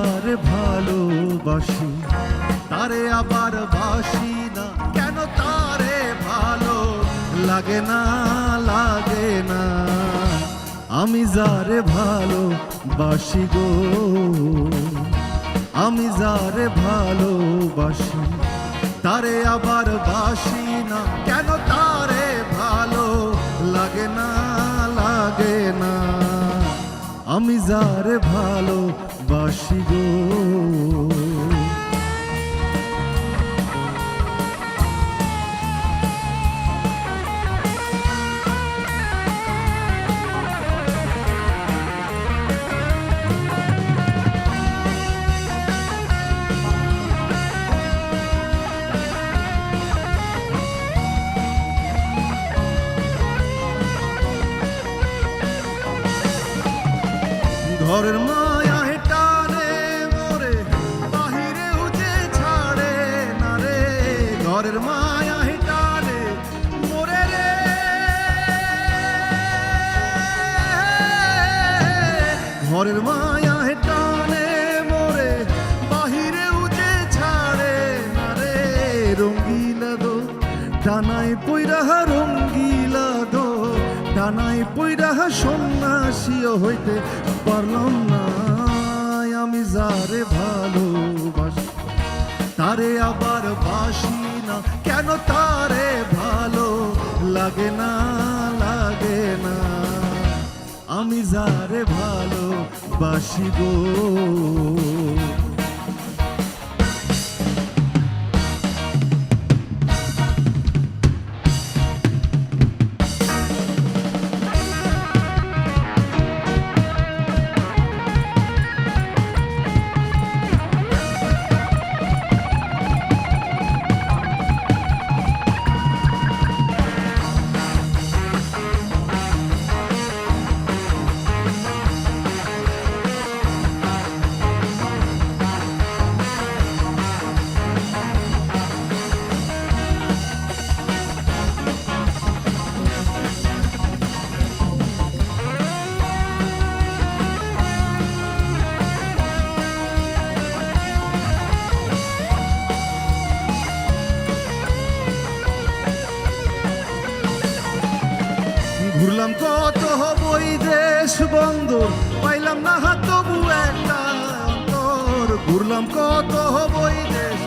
যার ভালোবাসি, তারে আবার বাসি না। কেন তারে ভালো লাগে না লাগে না? আমি যারে ভালো বাসি গো, আমি যারে ভালোবাসি, তারে আবার বাসি না। কেন তারে ভালো লাগে না লাগে না? আমি যারে ভালো গো। ঘরের মায়া ঘরের মায়া হেটারে মোরে রে। ঘরের মায়া হেটানে মোরে, বাহিরে উঠে ছাড়ে না রে রঙ্গিলা দো। টানাই পৈরাহা রঙ্গিলা দো। টানাই পৈরাহা সন্ন্যাসীও হইতে পারলাম না। আমি যারে ভালোবাসি, তারে আবার বাসি না কেন তারে ভালো লাগে না লাগে না? আমি যারে ভালো বাসি গো। ঘুরলাম কত বই দেশ বন্দর, পাইলাম না হাত, তবু একটা অন্তর। ঘুরলাম কত বই দেশ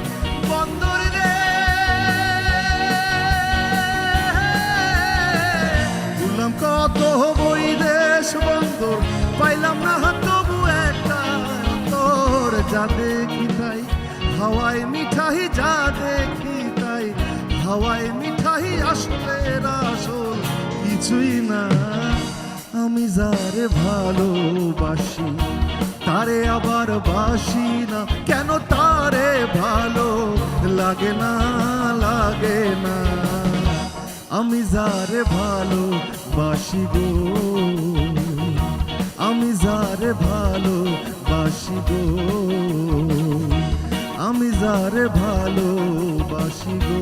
বন্দর রে। ঘুরলাম কত বই দেশ বন্দর, পাইলাম না হাত, তবু একটা অন্তর। যা দেখি তাই, হাওয়ায় মিঠাই, যা দেখি তাই, হাওয়ায় মিঠাই আসলে আসল। কিছুই না। আমি যারে ভালোবাসি, তারে আবার বাসি না। কেন তারে ভালো লাগে না লাগে না? আমি যারে ভালো বাসি গো, আমি যারে ভালো বাসি গো, আমি যারে ভালো বাসি গো।